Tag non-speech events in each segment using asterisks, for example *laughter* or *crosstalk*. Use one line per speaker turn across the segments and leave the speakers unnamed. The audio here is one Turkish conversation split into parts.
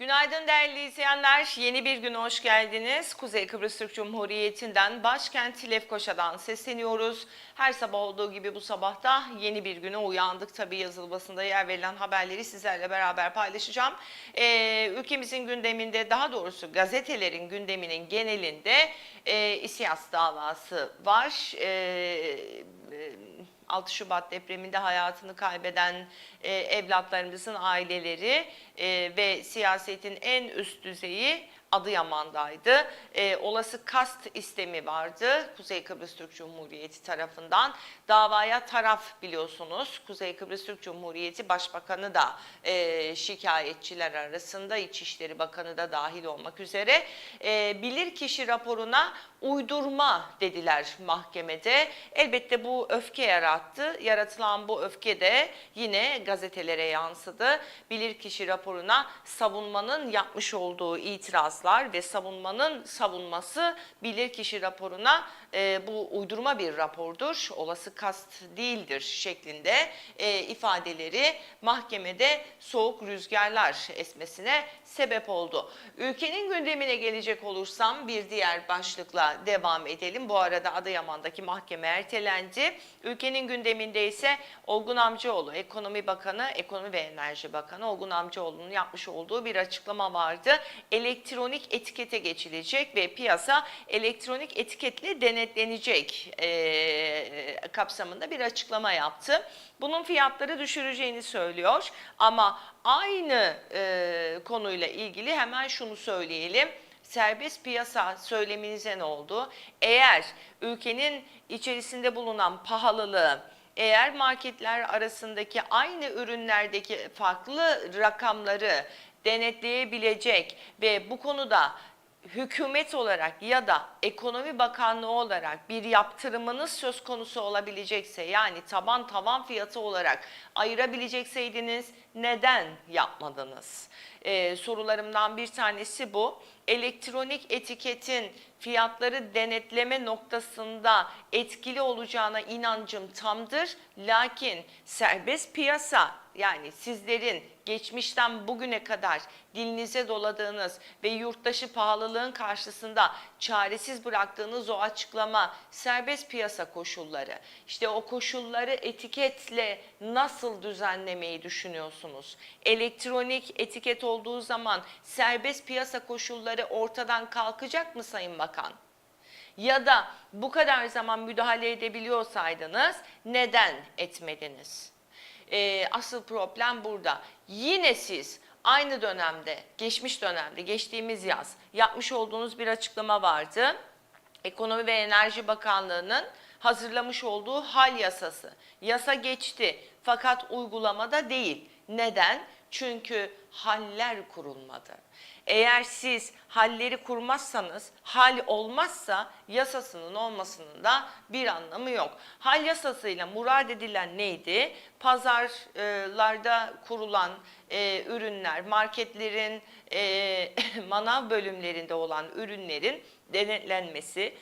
Günaydın değerli izleyenler. Yeni bir güne hoş geldiniz. Kuzey Kıbrıs Türk Cumhuriyeti'nden başkent Lefkoşa'dan sesleniyoruz. Her sabah olduğu gibi bu sabahta yeni bir güne uyandık. Tabii yazılı basında yer verilen haberleri sizlerle beraber paylaşacağım. Ee, ülkemizin gündeminde daha doğrusu gazetelerin gündeminin genelinde e, İSİAS davası var. Ee, e, 6 Şubat depreminde hayatını kaybeden e, evlatlarımızın aileleri e, ve siyasetin en üst düzeyi Adıyaman'daydı. E, olası kast istemi vardı Kuzey Kıbrıs Türk Cumhuriyeti tarafından. Davaya taraf biliyorsunuz. Kuzey Kıbrıs Türk Cumhuriyeti Başbakanı da e, şikayetçiler arasında İçişleri Bakanı da dahil olmak üzere e, bilirkişi raporuna uydurma dediler mahkemede. Elbette bu öfke yarattı. Yaratılan bu öfke de yine gazetelere yansıdı. Bilirkişi raporuna savunmanın yapmış olduğu itirazlar ve savunmanın savunması bilirkişi raporuna e, bu uydurma bir rapordur, olası kast değildir şeklinde e, ifadeleri mahkemede soğuk rüzgarlar esmesine sebep oldu. Ülkenin gündemine gelecek olursam bir diğer başlıkla devam edelim. Bu arada Adıyaman'daki mahkeme ertelendi. Ülkenin gündeminde ise Olgun Amcaoğlu, Ekonomi Bakanı, Ekonomi ve Enerji Bakanı Olgun Amcaoğlu'nun yapmış olduğu bir açıklama vardı. Elektronik etikete geçilecek ve piyasa elektronik etiketle denetlenecek eee, kapsamında bir açıklama yaptı. Bunun fiyatları düşüreceğini söylüyor ama aynı eee, konuyla ilgili hemen şunu söyleyelim serbest piyasa söyleminize ne oldu? Eğer ülkenin içerisinde bulunan pahalılığı, eğer marketler arasındaki aynı ürünlerdeki farklı rakamları denetleyebilecek ve bu konuda hükümet olarak ya da ekonomi bakanlığı olarak bir yaptırımınız söz konusu olabilecekse yani taban tavan fiyatı olarak ayırabilecekseydiniz neden yapmadınız? Ee, sorularımdan bir tanesi bu. Elektronik etiketin fiyatları denetleme noktasında etkili olacağına inancım tamdır. Lakin serbest piyasa yani sizlerin geçmişten bugüne kadar dilinize doladığınız ve yurttaşı pahalılığın karşısında çaresiz bıraktığınız o açıklama serbest piyasa koşulları. İşte o koşulları etiketle nasıl düzenlemeyi düşünüyorsunuz? Elektronik etiket olduğu zaman serbest piyasa koşulları ortadan kalkacak mı Sayın Bakan? Ya da bu kadar zaman müdahale edebiliyorsaydınız neden etmediniz? Ee, asıl problem burada. Yine siz aynı dönemde, geçmiş dönemde, geçtiğimiz yaz yapmış olduğunuz bir açıklama vardı. Ekonomi ve Enerji Bakanlığı'nın hazırlamış olduğu hal yasası. Yasa geçti fakat uygulamada değil. Neden? Çünkü haller kurulmadı. Eğer siz halleri kurmazsanız, hal olmazsa yasasının olmasının da bir anlamı yok. Hal yasasıyla murad edilen neydi? Pazarlarda kurulan e, ürünler, marketlerin e, *laughs* manav bölümlerinde olan ürünlerin denetlenmesi,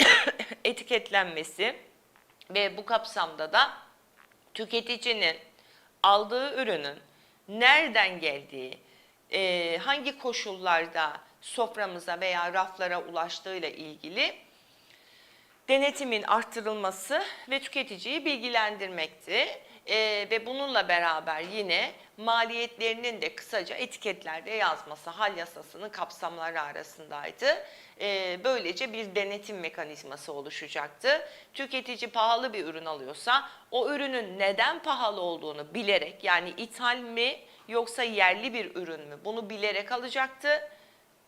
*coughs* etiketlenmesi ve bu kapsamda da tüketicinin aldığı ürünün nereden geldiği, e, hangi koşullarda soframıza veya raflara ulaştığıyla ilgili denetimin arttırılması ve tüketiciyi bilgilendirmekti. Ee, ve bununla beraber yine maliyetlerinin de kısaca etiketlerde yazması hal yasasının kapsamları arasındaydı. Ee, böylece bir denetim mekanizması oluşacaktı. Tüketici pahalı bir ürün alıyorsa o ürünün neden pahalı olduğunu bilerek yani ithal mi yoksa yerli bir ürün mü bunu bilerek alacaktı.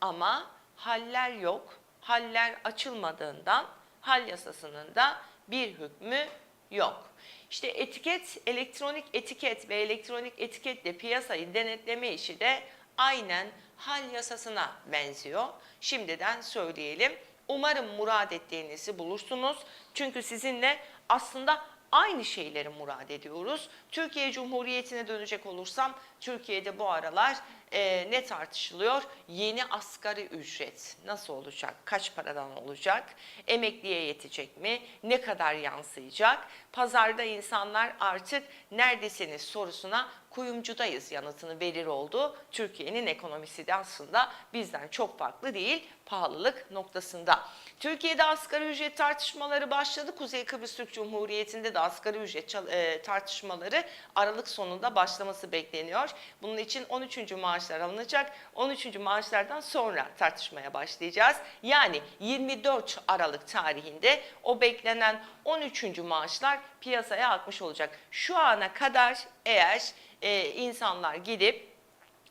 Ama haller yok. Haller açılmadığından hal yasasının da bir hükmü yok. İşte etiket, elektronik etiket ve elektronik etiketle piyasayı denetleme işi de aynen hal yasasına benziyor. Şimdiden söyleyelim. Umarım murad ettiğinizi bulursunuz. Çünkü sizinle aslında aynı şeyleri murad ediyoruz. Türkiye Cumhuriyeti'ne dönecek olursam Türkiye'de bu aralar e, ne tartışılıyor? Yeni asgari ücret nasıl olacak? Kaç paradan olacak? Emekliye yetecek mi? Ne kadar yansıyacak? Pazarda insanlar artık neredesiniz sorusuna kuyumcudayız yanıtını verir oldu. Türkiye'nin ekonomisi de aslında bizden çok farklı değil pahalılık noktasında. Türkiye'de asgari ücret tartışmaları başladı. Kuzey Kıbrıs Türk Cumhuriyeti'nde de asgari ücret e, tartışmaları Aralık sonunda başlaması bekleniyor. Bunun için 13. maaşlar alınacak. 13. maaşlardan sonra tartışmaya başlayacağız. Yani 24 Aralık tarihinde o beklenen 13. maaşlar piyasaya akmış olacak. Şu ana kadar eğer e, insanlar gidip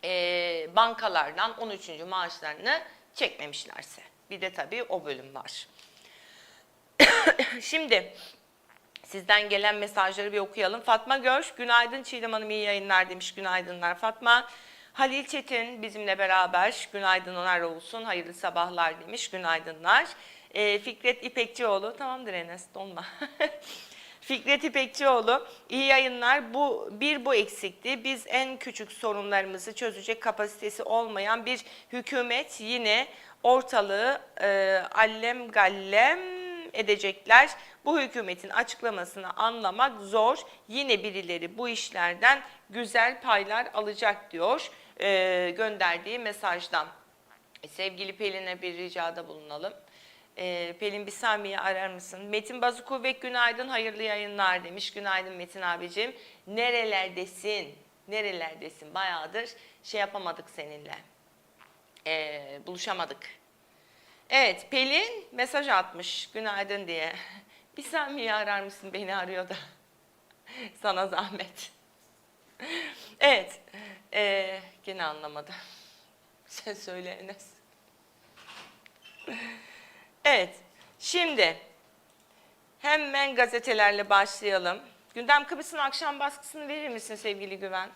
e, bankalardan 13. maaşlarını çekmemişlerse. Bir de tabii o bölüm var. *coughs* Şimdi sizden gelen mesajları bir okuyalım. Fatma Göç, günaydın Çiğdem Hanım iyi yayınlar demiş. Günaydınlar Fatma. Halil Çetin bizimle beraber günaydınlar olsun, hayırlı sabahlar demiş. Günaydınlar. E, Fikret İpekçioğlu, tamamdır Enes donma. *laughs* Fikret İpekçioğlu, iyi yayınlar. Bu bir bu eksikti. Biz en küçük sorunlarımızı çözecek kapasitesi olmayan bir hükümet yine ortalığı e, allem gallem edecekler. Bu hükümetin açıklamasını anlamak zor. Yine birileri bu işlerden güzel paylar alacak diyor e, gönderdiği mesajdan. Sevgili Pelin'e bir ricada bulunalım. Ee, Pelin bir saniye arar mısın? Metin Bazukuvvet günaydın, hayırlı yayınlar demiş. Günaydın Metin abicim. Nerelerdesin? Nerelerdesin? Bayağıdır şey yapamadık seninle. Ee, buluşamadık. Evet, Pelin mesaj atmış günaydın diye. *laughs* Bir saniye arar mısın? Beni arıyor da. *laughs* Sana zahmet. *laughs* Evet, ee, gene anlamadı. Sen söyle Enes. Evet, şimdi hemen gazetelerle başlayalım. Gündem Kıbrıs'ın akşam baskısını verir misin sevgili Güven?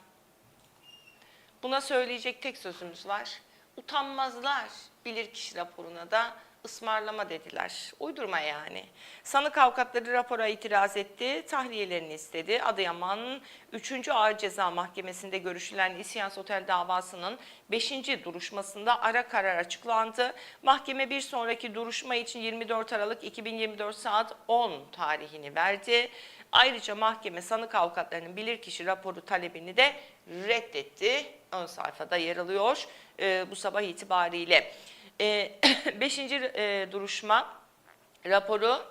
Buna söyleyecek tek sözümüz var. Utanmazlar bilirkişi raporuna da ısmarlama dediler. Uydurma yani. Sanık avukatları rapora itiraz etti, tahliyelerini istedi. Adıyaman 3. Ağır Ceza Mahkemesi'nde görüşülen İsyans Otel davasının 5. duruşmasında ara karar açıklandı. Mahkeme bir sonraki duruşma için 24 Aralık 2024 saat 10 tarihini verdi. Ayrıca mahkeme sanık avukatlarının bilirkişi raporu talebini de reddetti. Ön sayfada yer alıyor e, bu sabah itibariyle. E, *clears throat* beşinci e, duruşma raporu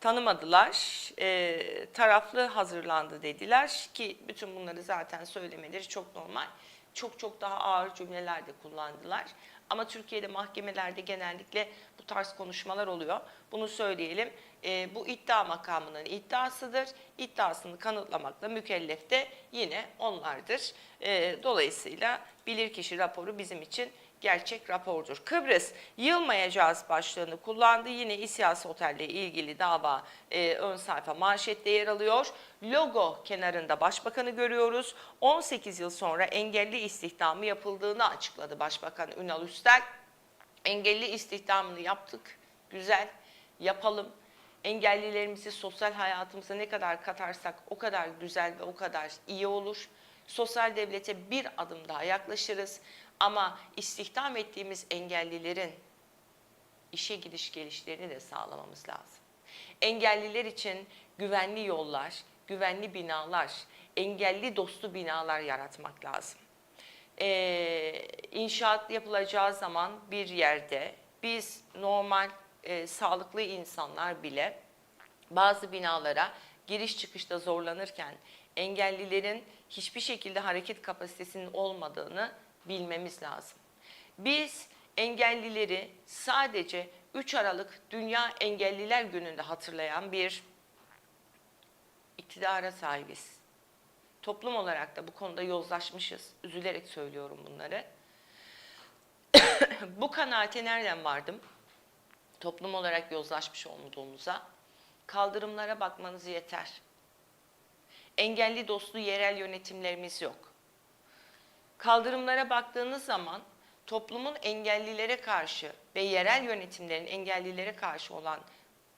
tanımadılar. E, taraflı hazırlandı dediler ki bütün bunları zaten söylemeleri çok normal. Çok çok daha ağır cümleler de kullandılar. Ama Türkiye'de mahkemelerde genellikle bu tarz konuşmalar oluyor. Bunu söyleyelim. E, bu iddia makamının iddiasıdır. İddiasını kanıtlamakla mükellef de yine onlardır. E, dolayısıyla bilirkişi raporu bizim için gerçek rapordur. Kıbrıs yılmayacağız başlığını kullandı. Yine İSİAS Otel'le ilgili dava e, ön sayfa manşette yer alıyor. Logo kenarında başbakanı görüyoruz. 18 yıl sonra engelli istihdamı yapıldığını açıkladı Başbakan Ünal Üstel. Engelli istihdamını yaptık. Güzel. Yapalım. Engellilerimizi sosyal hayatımıza ne kadar katarsak o kadar güzel ve o kadar iyi olur. Sosyal devlete bir adım daha yaklaşırız. Ama istihdam ettiğimiz engellilerin işe gidiş gelişlerini de sağlamamız lazım. Engelliler için güvenli yollar, güvenli binalar, engelli dostu binalar yaratmak lazım. Ee, inşaat yapılacağı zaman bir yerde biz normal e, sağlıklı insanlar bile bazı binalara giriş çıkışta zorlanırken engellilerin hiçbir şekilde hareket kapasitesinin olmadığını bilmemiz lazım. Biz engellileri sadece 3 Aralık Dünya Engelliler Günü'nde hatırlayan bir iktidara sahibiz. Toplum olarak da bu konuda yozlaşmışız. Üzülerek söylüyorum bunları. *coughs* bu kanaate nereden vardım? Toplum olarak yozlaşmış olduğumuza. Kaldırımlara bakmanız yeter. Engelli dostu yerel yönetimlerimiz yok. Kaldırımlara baktığınız zaman toplumun engellilere karşı ve yerel yönetimlerin engellilere karşı olan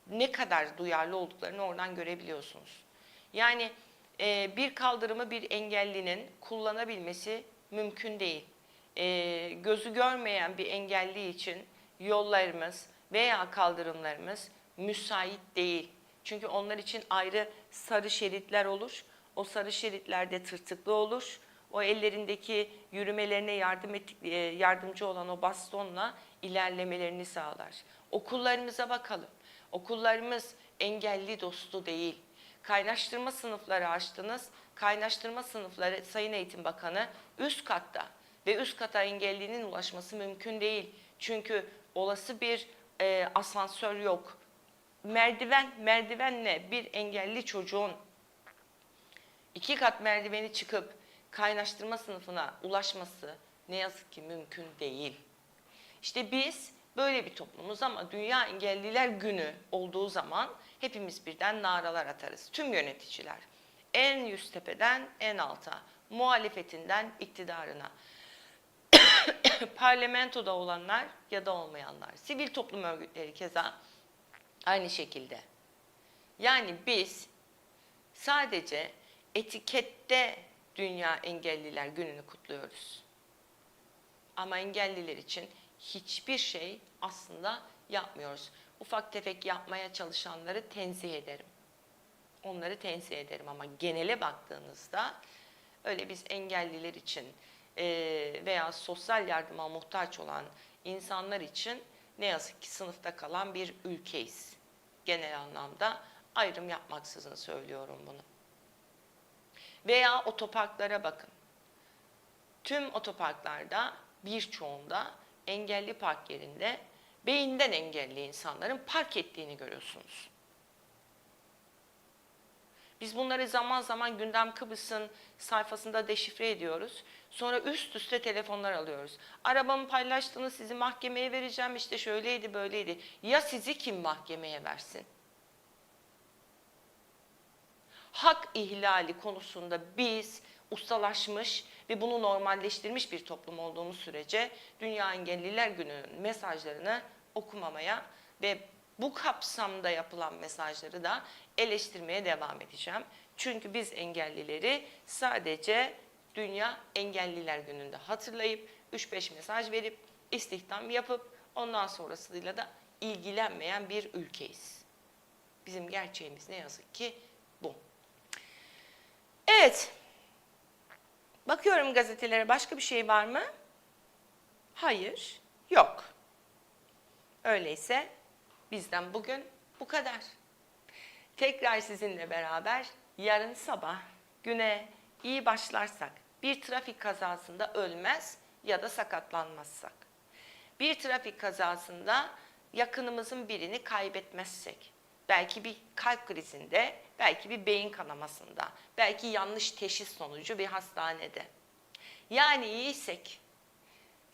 ne kadar duyarlı olduklarını oradan görebiliyorsunuz. Yani e, bir kaldırımı bir engellinin kullanabilmesi mümkün değil. E, gözü görmeyen bir engelli için yollarımız veya kaldırımlarımız müsait değil. Çünkü onlar için ayrı sarı şeritler olur. O sarı şeritlerde tırtıklı olur. O ellerindeki yürümelerine yardım ettik, e, yardımcı olan o bastonla ilerlemelerini sağlar. Okullarımıza bakalım. Okullarımız engelli dostu değil. Kaynaştırma sınıfları açtınız. Kaynaştırma sınıfları Sayın Eğitim Bakanı üst katta ve üst kata engellinin ulaşması mümkün değil. Çünkü olası bir e, asansör yok. Merdiven, merdivenle bir engelli çocuğun iki kat merdiveni çıkıp kaynaştırma sınıfına ulaşması ne yazık ki mümkün değil. İşte biz böyle bir toplumuz ama Dünya Engelliler Günü olduğu zaman hepimiz birden naralar atarız. Tüm yöneticiler. En üst tepeden en alta, muhalefetinden iktidarına. *coughs* Parlamentoda olanlar ya da olmayanlar. Sivil toplum örgütleri keza aynı şekilde. Yani biz sadece etikette Dünya Engelliler Günü'nü kutluyoruz. Ama engelliler için hiçbir şey aslında yapmıyoruz. Ufak tefek yapmaya çalışanları tenzih ederim. Onları tenzih ederim ama genele baktığınızda öyle biz engelliler için eee, veya sosyal yardıma muhtaç olan insanlar için ne yazık ki sınıfta kalan bir ülkeyiz. Genel anlamda ayrım yapmaksızın söylüyorum bunu. Veya otoparklara bakın. Tüm otoparklarda birçoğunda engelli park yerinde beyinden engelli insanların park ettiğini görüyorsunuz. Biz bunları zaman zaman Gündem Kıbrıs'ın sayfasında deşifre ediyoruz. Sonra üst üste telefonlar alıyoruz. Arabamı paylaştınız sizi mahkemeye vereceğim işte şöyleydi böyleydi. Ya sizi kim mahkemeye versin? Hak ihlali konusunda biz ustalaşmış ve bunu normalleştirmiş bir toplum olduğumuz sürece Dünya Engelliler Günü'nün mesajlarını okumamaya ve bu kapsamda yapılan mesajları da eleştirmeye devam edeceğim. Çünkü biz engellileri sadece Dünya Engelliler Günü'nde hatırlayıp 3-5 mesaj verip istihdam yapıp ondan sonrasıyla da ilgilenmeyen bir ülkeyiz. Bizim gerçeğimiz ne yazık ki. Evet. Bakıyorum gazetelere başka bir şey var mı? Hayır, yok. Öyleyse bizden bugün bu kadar. Tekrar sizinle beraber yarın sabah güne iyi başlarsak, bir trafik kazasında ölmez ya da sakatlanmazsak, bir trafik kazasında yakınımızın birini kaybetmezsek, belki bir kalp krizinde, belki bir beyin kanamasında, belki yanlış teşhis sonucu bir hastanede. Yani iyiysek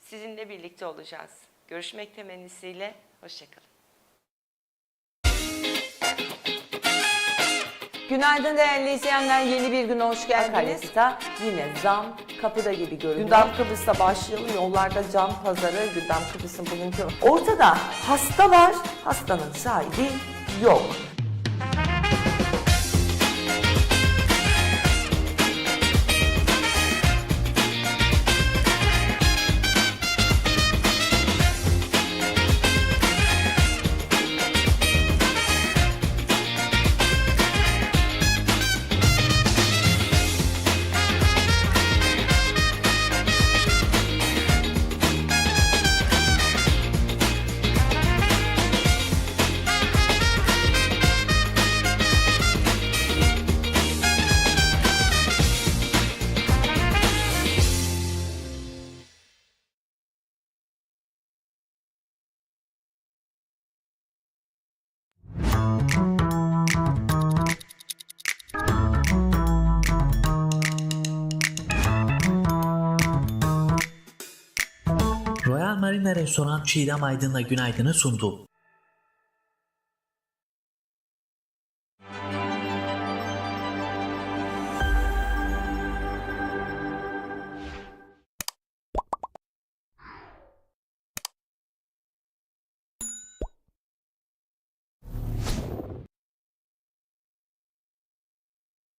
sizinle birlikte olacağız. Görüşmek temennisiyle, hoşçakalın.
Günaydın değerli izleyenler. Yeni bir güne hoş geldiniz.
Akaryakıta
Yine zam kapıda gibi görünüyor.
Gündem Kıbrıs'ta başlayalım. Yollarda can pazarı, Gündem Kıbrıs'ın bugünkü... Ortada hasta var, hastanın sahibi yok.
Mandarina Restoran Çiğdem Aydın'la günaydını sundu.